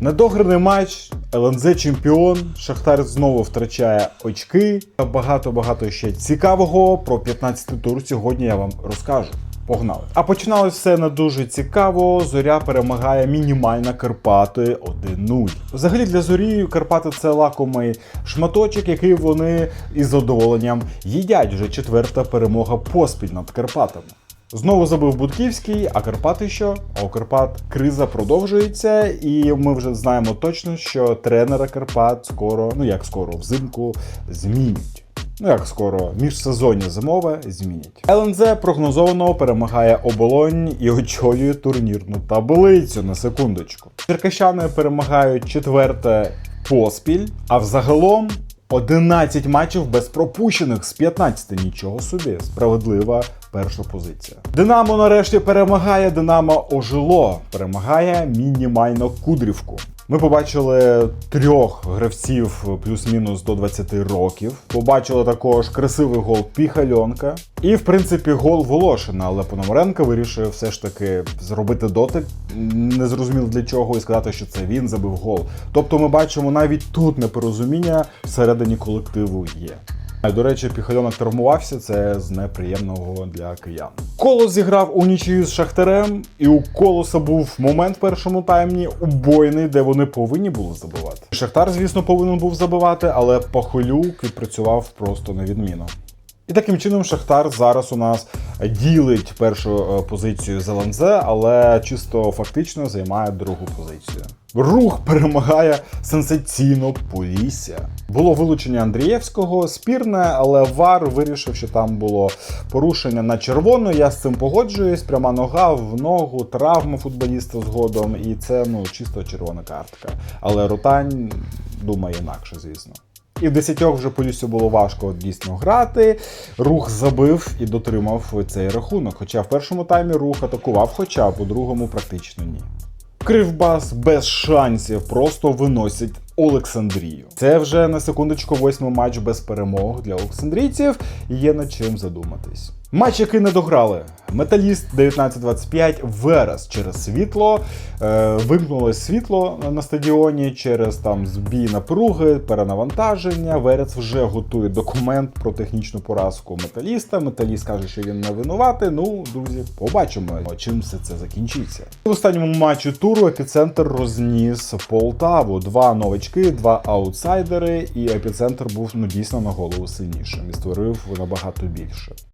Недограний матч, ЛНЗ чемпіон. Шахтар знову втрачає очки. Багато-багато ще цікавого. Про 15-й тур сьогодні я вам розкажу. Погнали. А починалось все не дуже цікаво. Зоря перемагає мінімально Карпати 1-0. Взагалі для зорі Карпати це лакомий шматочок, який вони із задоволенням їдять. Вже четверта перемога поспіль над Карпатами. Знову забив Будківський, а Карпати що? А у Карпат криза продовжується, і ми вже знаємо точно, що тренера Карпат скоро, ну як скоро, взимку змінять. Ну як скоро, міжсезоння зимове змінять. ЛНЗ прогнозовано перемагає оболонь і очолює турнірну таблицю на секундочку. Черкащани перемагають четверте поспіль, а взагалом 11 матчів без пропущених з 15. Нічого собі, справедлива перша позиція. Динамо нарешті перемагає. Динамо ожило, перемагає мінімально Кудрівку. Ми побачили трьох гравців плюс-мінус до 20 років. Побачили також красивий гол Піхальонка. І, в принципі, гол Волошина, але Пономаренко вирішив все ж таки зробити дотик, не зрозуміло для чого, і сказати, що це він забив гол. Тобто ми бачимо навіть тут непорозуміння всередині колективу є. А, До речі, Піхальонок травмувався, це з неприємного для киян. Колос зіграв у нічию з Шахтарем, і у Колоса був момент в першому таймі убойний, де вони повинні були забивати. Шахтар, звісно, повинен був забивати, але Пахолюк відпрацював просто на відміну. І таким чином Шахтар зараз у нас ділить першу е, позицію з ЛНЗ, але чисто фактично займає другу позицію. Рух перемагає сенсаційно Полісся. Було вилучення Андрієвського, спірне, але Вар вирішив, що там було порушення на червону. Я з цим погоджуюсь. Пряма нога в ногу, травма футболіста згодом, і це ну чисто червона картка. Але Ротань думає інакше, звісно. І в десятьох вже Поліссю було важко дійсно грати. Рух забив і дотримав цей рахунок. Хоча в першому таймі рух атакував, хоча в другому практично ні. Кривбас без шансів просто виносять Олександрію. Це вже на секундочку восьмий матч без перемог для олександрійців. Є над чим задуматись. Матч, який не дограли. Металіст 19-25 Верес через світло. Е, вимкнулось світло на стадіоні через там збій напруги, перенавантаження. Верес вже готує документ про технічну поразку металіста. Металіст каже, що він не винуватий. Ну, друзі, побачимо, чим все це закінчиться. В останньому матчі туру епіцентр розніс Полтаву. Два новачки, два аутсайдери, і епіцентр був ну дійсно на голову сильнішим і створив набагато більше.